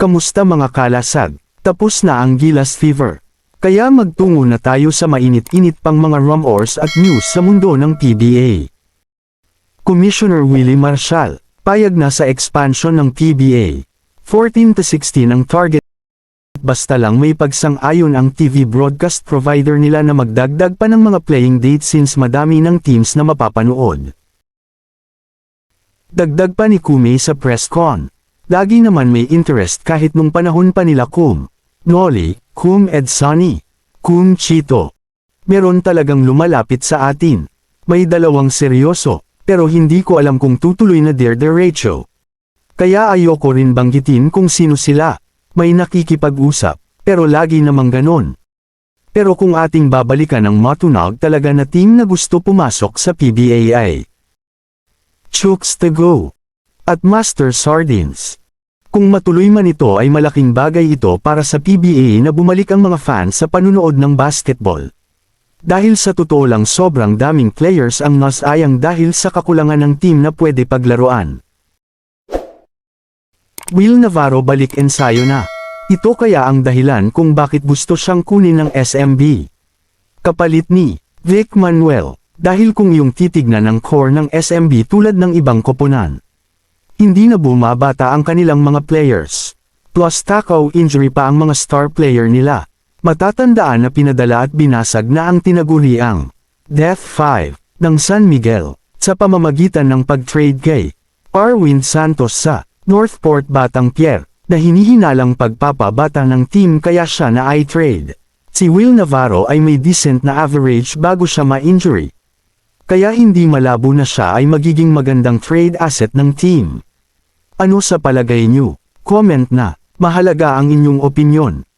Kamusta mga kalasag? Tapos na ang Gilas Fever. Kaya magtungo na tayo sa mainit-init pang mga rumors at news sa mundo ng PBA. Commissioner Willie Marshall, payag na sa expansion ng PBA. 14 to 16 ang target. Basta lang may pagsang-ayon ang TV broadcast provider nila na magdagdag pa ng mga playing dates since madami ng teams na mapapanood. Dagdag pa ni Kume sa press con. Lagi naman may interest kahit nung panahon pa nila Kum, Noli, Kum Ed Sunny, Kum Chito. Meron talagang lumalapit sa atin. May dalawang seryoso, pero hindi ko alam kung tutuloy na their derecho. Kaya ayoko rin banggitin kung sino sila. May nakikipag-usap, pero lagi namang ganon. Pero kung ating babalikan ang matunag talaga na team na gusto pumasok sa PBA ay Chooks to go at Master Sardines. Kung matuloy man ito ay malaking bagay ito para sa PBA na bumalik ang mga fans sa panunood ng basketball. Dahil sa totoo lang sobrang daming players ang nasayang dahil sa kakulangan ng team na pwede paglaruan. Will Navarro balik ensayo na. Ito kaya ang dahilan kung bakit gusto siyang kunin ng SMB. Kapalit ni Vic Manuel, dahil kung yung titignan ng core ng SMB tulad ng ibang koponan. Hindi na bumabata ang kanilang mga players. Plus takaw injury pa ang mga star player nila. Matatandaan na pinadala at binasag na ang tinaguriang Death 5 ng San Miguel sa pamamagitan ng pag-trade kay Arwin Santos sa Northport Batang Pier na hinihinalang pagpapabata ng team kaya siya na i-trade. Si Will Navarro ay may decent na average bago siya ma-injury. Kaya hindi malabo na siya ay magiging magandang trade asset ng team. Ano sa palagay niyo? Comment na. Mahalaga ang inyong opinyon.